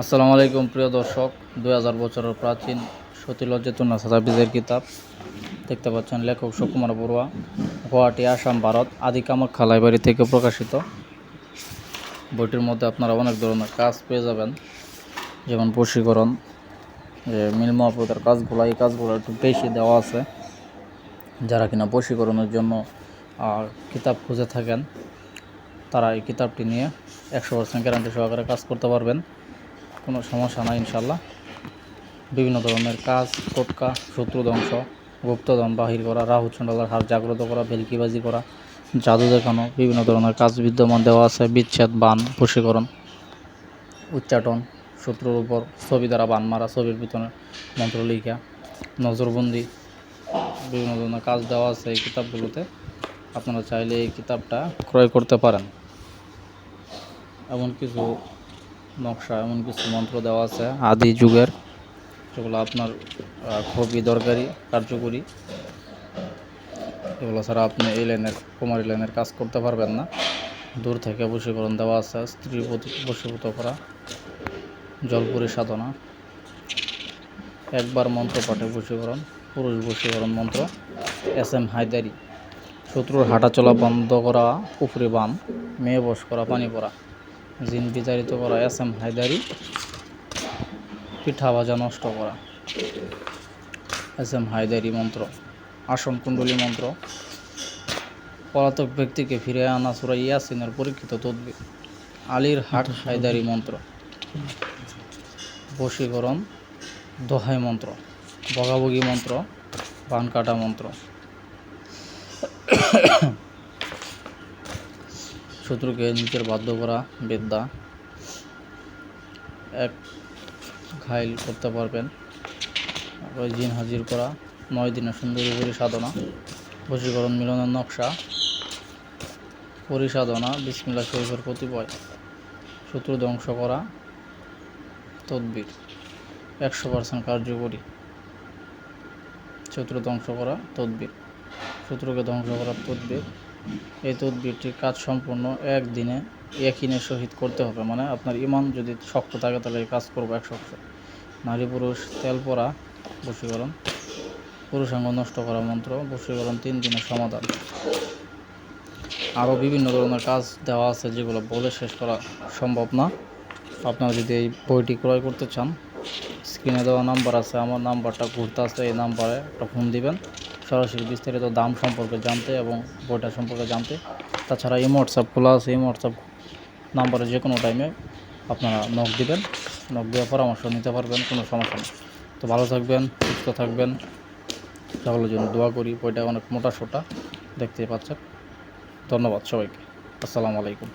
আসসালামু আলাইকুম, প্রিয় দর্শক। দুই হাজার বছরের প্রাচীন সতীলজ্জিতুন্না সাদাবিজের কিতাব দেখতে পাচ্ছেন লেখক সুকুমার বড়ুয়া, গুয়াহাটি, আসাম, ভারত, আদি কামাখ্যা লাইব্রেরি থেকে প্রকাশিত। বইটির মধ্যে আপনারা অনেক ধরনের কাজ পেয়ে যাবেন, যেমন বশীকরণ, যে মিল মহাপ্রতার কাজগুলো, এই কাজগুলো একটু বেশি দেওয়া আছে। যারা কিনা বশীকরণের জন্য কিতাব খুঁজে থাকেন, তারা এই কিতাবটি নিয়ে একশো পার্সেন্ট গ্যারান্টি সহকারে কাজ করতে পারবেন। কোনো সমস্যা নাই ইনশাল্লাহ বিভিন্ন ধরনের কাজ, টোটকা, শত্রু ধ্বংস গুপ্তধন বাহির করা রাহু চণ্ডালার হার জাগ্রত করা, ভেলকিবাজি করা, জাদু দেখানো, বিভিন্ন ধরনের কাজ বিদ্যমান দেওয়া আছে, বিচ্ছেদ, বান, বশীকরণ, উচ্চাটন, শত্রুর উপর ছবি দ্বারা বান মারা, ছবির ভিতরে মন্ত্র লিখা নজরবন্দি, বিভিন্ন ধরনের কাজ দেওয়া আছে এই কিতাবগুলোতে। আপনারা চাইলে এই কিতাবটা ক্রয় করতে পারেন। এমন কিছু নকশা, এমন কিছু মন্ত্র দেওয়া আছে আদি যুগের, যেগুলো আপনার খুবই দরকারি, কার্যকরী। এগুলো ছাড়া আপনি এই লাইনের, কুমারী লাইনের কাজ করতে পারবেন না। দূর থেকে বশীকরণ দেওয়া আছে, স্ত্রী বশীভূত করা, জলপুরি সাধনা। একবার মন্ত্র পাঠে বশীকরণ, পুরুষ বশীকরণ মন্ত্র, এস এম হায়দারি। শত্রুর হাঁটা চলা বন্ধ করা পুকুরে বান, মেয়ে বস করা, পানি পড়া। জিন বিচারিত করা এস এম হায়দারি, পিঠা ভাজা নষ্ট করা। এস এম হায়দারি মন্ত্র, আসন কুণ্ডলী মন্ত্র। পলাতক ব্যক্তিকে ফিরে আনা সুরা ইয়াসিনের পরীক্ষিত তদ্বির। আলীর হাট হায়দারি মন্ত্র। বশীকরণ, দোহাই মন্ত্র। বগাবগি মন্ত্র বান কাটা মন্ত্র। শত্রুকে নিজের বাধ্য করা বিদ্যা এক ঘাইল করতে পারবেন। তারপরে জিন হাজির করা, নয় দিনের সুন্দরী পরি সাধনা বশীকরণ মিলনের নকশা, পরিসাধনা বিসমিল্লা শরীফের কতিপয়, শত্রু ধ্বংস করা, তদ্বির, একশো পার্সেন্ট কার্যকরী, শত্রু ধ্বংস করা, তদ্বির, শত্রুকে ধ্বংস করার তদ্বির এই তদবিরটির কাজ সম্পূর্ণ একদিনে, একিনের সহিত করতে হবে। মানে আপনার ইমান যদি শক্ত থাকে, তাহলে এই কাজ করব এক একশো নারী পুরুষ, তেল পরা, বশীকরণ। পুরুষাঙ্গ নষ্ট করা মন্ত্র, বশীকরণ তিন দিনের সমাধান। আরও বিভিন্ন ধরনের কাজ দেওয়া আছে যেগুলো বলে শেষ করা সম্ভব না। আপনারা যদি এই বইটি ক্রয় করতে চান স্ক্রিনে দেওয়া নাম্বার আছে, আমার নাম্বারটা ঘুরতে আছে এই নাম্বারে একটা ফোন দিবেন। সরাসরি বিস্তারিত দাম সম্পর্কে জানতে এবং বইটা সম্পর্কে জানতে। তাছাড়া এই হোয়াটসঅ্যাপ খোলা আছে, এই হোয়াটসঅ্যাপ নাম্বারে যে কোনো টাইমে আপনারা নখ দিবেন। নখ দেওয়ার পরামর্শ নিতে পারবেন, কোনো সমস্যা নেই। তো ভালো থাকবেন, সুস্থ থাকবেন। সকলের জন্য দোয়া করি, বইটা অনেক মোটা সোটা দেখতে পাচ্ছেন। ধন্যবাদ সবাইকে। আসসালামু আলাইকুম।